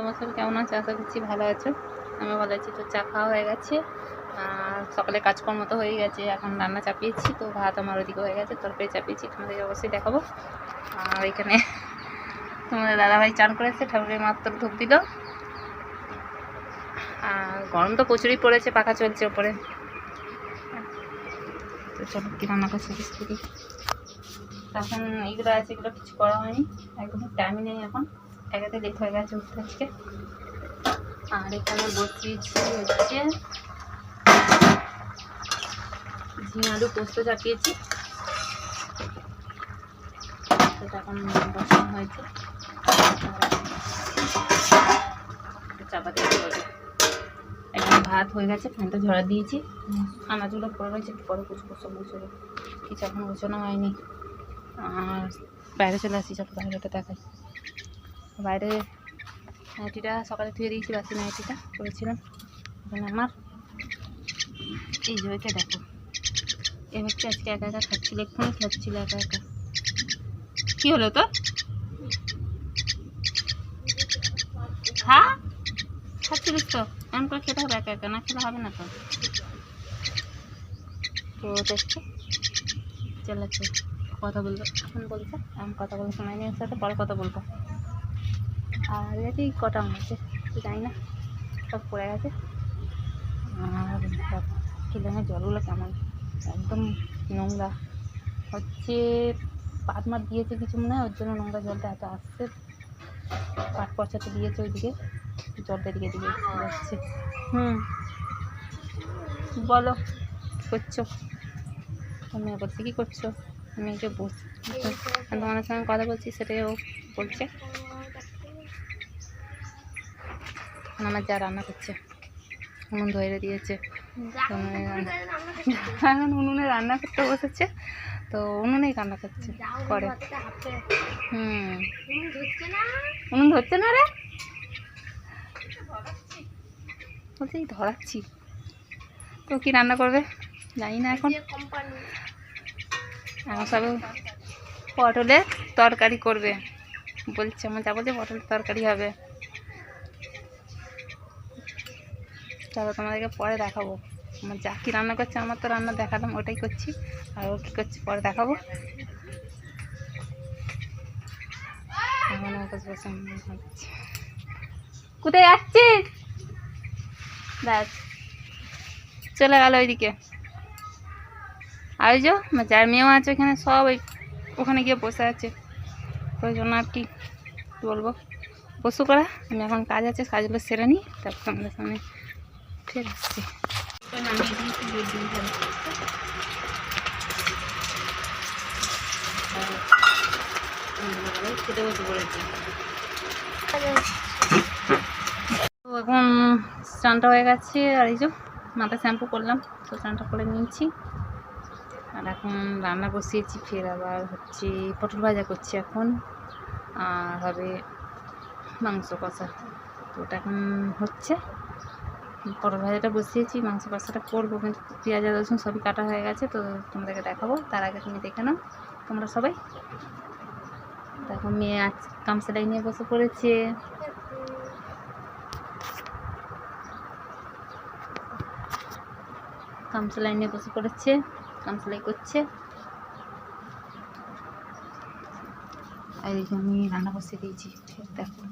তোমার সব কেমন আছো? আশা করছি ভালো আছো। আমি ভালো আছি। তো চা খাওয়া হয়ে গেছে। সকালে কাজকর্ম তো হয়ে গেছে। এখন রান্না চাপিয়েছি, তো ভাত আমার ওদিকে হয়ে গেছে। তরকারি চাপিয়েছি, তোমাদের অবশ্যই দেখাবো। আর এখানে তোমাদের দাদাভাই চান করেছে, ঠাকুরের মাত্র ধূপ দিল। আর গরম তো প্রচুরই পড়েছে, পাখা চলছে ওপরে। তো চলো, কি রান্না করছে এখন এইগুলো আছে, এগুলো কিছু করা হয়নি। একদম টাইমই নেই এখন। একাতে লেট হয়ে গেছে উঠতে আজকে। আর এখানে বসিয়েছি হচ্ছে ঝিঙে পোস্ত চাপিয়েছি। সেটা এখন বসানো হয়েছে। চাপাতে এখন ভাত হয়ে গেছে ফ্যানটা ঝরা দিয়েছি। আনাজগুলো পড়ে রয়েছে পরে কুচকো সব গুছবো কিছু এখন গোছানো হয়নি। আর বাইরে চলে আসি চলো বাইরেটা দেখাই। বাইরে নাইটিটা সকালে ধুয়ে দিয়েছি, বাসি নাইটিটা করেছিলাম এখানে আমার এই জয়কে দেখো। এ হচ্ছে আজকে একা একা খাচ্ছিল, এক্ষুনি খাচ্ছিল একা একা। কী হলো তো খা খাচ্ছিলিস তো? এমন করে খেতে হবে একা একা, না খেলে হবে না তো। তো দেখছে। চালাচ্ছে কথা বলব। এখন বলছে, আমি কথা বলব সময় নিয়ে সাথে পরে কথা বলব। আর এটি কটা আছে জানি না, সব পড়ে গেছে। আর কিলানের জলগুলো কেমন? একদম নোংরা। হচ্ছে পাট মাঠ দিয়েছে কিছু মনে হয়, ওর জন্য নোংরা জলটা এত আসছে। পাট পচাতে দিয়েছে ওইদিকে, জলটা দিকে দিকে যাচ্ছে হুম। বলো, করছ? তুমি বলছি কী করছ? বস আমি তোমার সঙ্গে কথা বলছি, সেটাই ও বলছে। এখন আমার যা রান্না করছে উনুন ধরে দিয়েছে। এখন উনুনে রান্না করতে বসেছে, তো উনুনেই রান্না করছে, করে। হুম। উনুন ধরছে না রে? বলছি ধরাচ্ছি। তো কি রান্না করবে? জানি না এখন। এখন সব পটলের তরকারি করবে। বলছে, আমার যা বলছে পটলের তরকারি হবে। চলো তোমাদেরকে পরে দেখাবো। আমার যা কী রান্না করছে, আমার তো রান্না দেখালাম, ওটাই করছি। আর ও কী করছে, পরে দেখাবো। কোথায় যাচ্ছিস? ব্যাস। চলে গেল ওইদিকে। আর ওই যে যার মেয়েও আছে ওখানে, সব ওই ওখানে গিয়ে বসে আছে। ওই জন্য আর কি বলব? বসু করা আমি এখন কাজ আছে, কাজগুলো সেরে নিই, তারপর আমাদের সামনে বসে পড়েছি তো এখন স্নানটা হয়ে গেছে, আর এই যে মাথা শ্যাম্পু করলাম, তো স্নানটা করে নিয়েছি। আর এখন রান্না বসিয়েছি, ফের আবার হচ্ছে পটল ভাজা করছি এখন, আর হবে মাংস কষা। তো ওটা এখন হচ্ছে। পটল ভাজাটা বসিয়েছি, মাংস কষাটা করব, কিন্তু পেঁয়াজ রসুন সবই কাটা হয়ে গেছে, তো তোমাদেরকে দেখাবো। তার আগে তুমি দেখে নাও, তোমরা সবাই। দেখো, মেয়ে আজ কামসালাই নিয়ে বসে পড়েছে। কামসালাই নিয়ে বসে পড়েছে কামসালাই করছে। আর আমি রান্না বসিয়ে দিয়েছি, দেখো।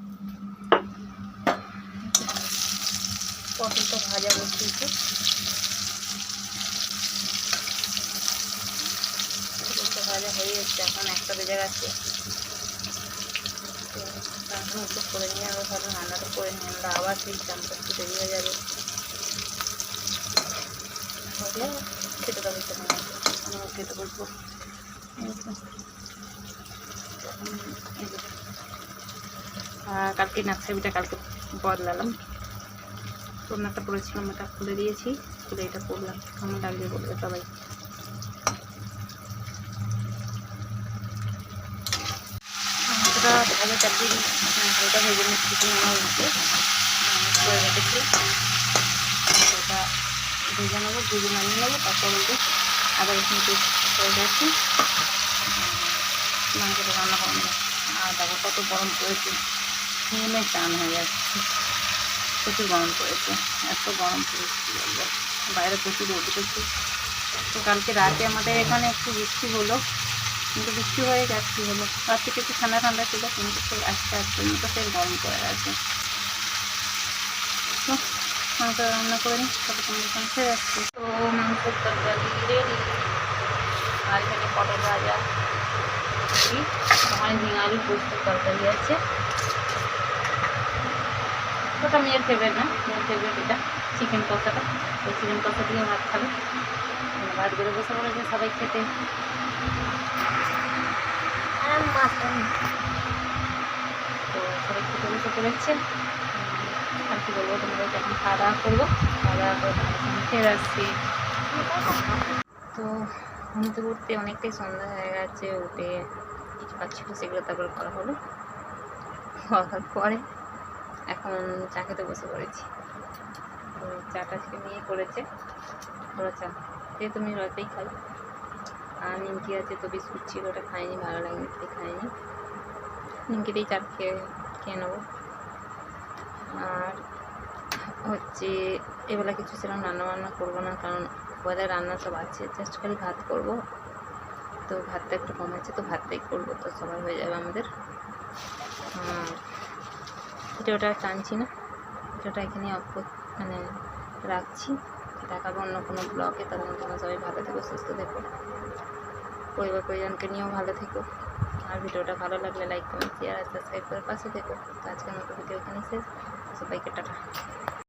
পটলটা ভাজা বসিয়েছি। পটলটা ভাজা হয়ে যাচ্ছে এখন একটা বেজে গেছে। এখন একটু করে নিয়ে আবার ভালো রান্নাটা করে নিয়ে আমরা আবার সেই চানটা একটু দেরি হয়ে যাবে। খেতে পাবো তো আমরা খেতে বসবো। কালকে নাকছাবিটা কালকে বদলালাম। তোরনাটা পরেছিলাম ওটা খুলে দিয়েছি, খুলে এটা পরলাম কেমন লাগবে বলবে সবাই? মাংসটা ভেজে মিষ্টি নেওয়া হয়েছে করে ভেজে নেব তারপর ওই রসুন পেস্ট করে মাংসটা রান্না আর দেখো কত গরম পড়েছে। ঘুমে চান হয়ে যাচ্ছে প্রচুর গরম পড়েছে, এত গরম পড়েছে বাইরে প্রচুর রোদ উঠেছে। তো কালকে রাতে আমাদের এখানে একটু বৃষ্টি হলো, কিন্তু বৃষ্টি হয়ে যাচ্ছি হলো? রাত থেকে একটু ঠান্ডা ঠান্ডা ছিল, কিন্তু সেই আস্তে আস্তে মতো সেই গরম পড়ে গেছে তো মাংস রান্না করে নিই তারপর সঙ্গে ছেড়ে যাচ্ছি তো মাংসের তরকারি রেডি আর এখানে পটল ভাজা। ঝিঙে আলু পোস্ত তরকারি আছে। ওটা মেয়ের ফেভারিট না মেয়ের ফেভারিট এটা চিকেন কষাটা ওই চিকেন কষা দিয়ে ভাত খাবে। ভাত করে বসে পড়েছে সবাই খেতে। তো সবাই খেতে বসে পড়েছে। আর কি বলব তোমাদেরকে এখন খাওয়া দাওয়া করব। খাওয়া দাওয়া করে তোমাদের সঙ্গে ফের আসছি। তো ঘুমতে উঠতে অনেকটাই সন্ধ্যা হয়ে গেছে উঠে কিছু কাজ ছিল সেগুলো তারপরে করা হলো। করার পরে এখন চা খেতে বসে পড়েছি। তো চাটা আজকে নিয়ে করেছে। ওরা চা যেহেতু আমি রাতেই খাই। আর নিমকি আছে তো বিস্কুট ছিল, ওটা খাইনি, ভালো লাগেনি, তাই খাইনি। নিমকিতেই চা খেয়ে খেয়ে নেব। আর হচ্ছে এবেলা কিছু সেরকম রান্না বান্না করব না, কারণ ওদের রান্না সব আছে। জাস্ট খালি ভাত করব। তো ভাতটা একটু কম আছে তো ভাতটাই করব, তো সবাই হয়ে যাবে আমাদের। ভিডিওটা টানছি না। ভিডিওটা এখানে অফ মানে রাখছি। দেখাবো অন্য কোনো ব্লগে তখন তোমরা সবাই ভালো থেকো, সুস্থ থেকো। পরিবার পরিজনকে নিয়েও ভালো থেকো। আর ভিডিওটা ভালো লাগলে লাইক কমেন্ট শেয়ার আর সাবস্ক্রাইব করে পাশে থেকো। তো আজকের মতো ভিডিও এখানে শেষ। সবাইকে টাটা।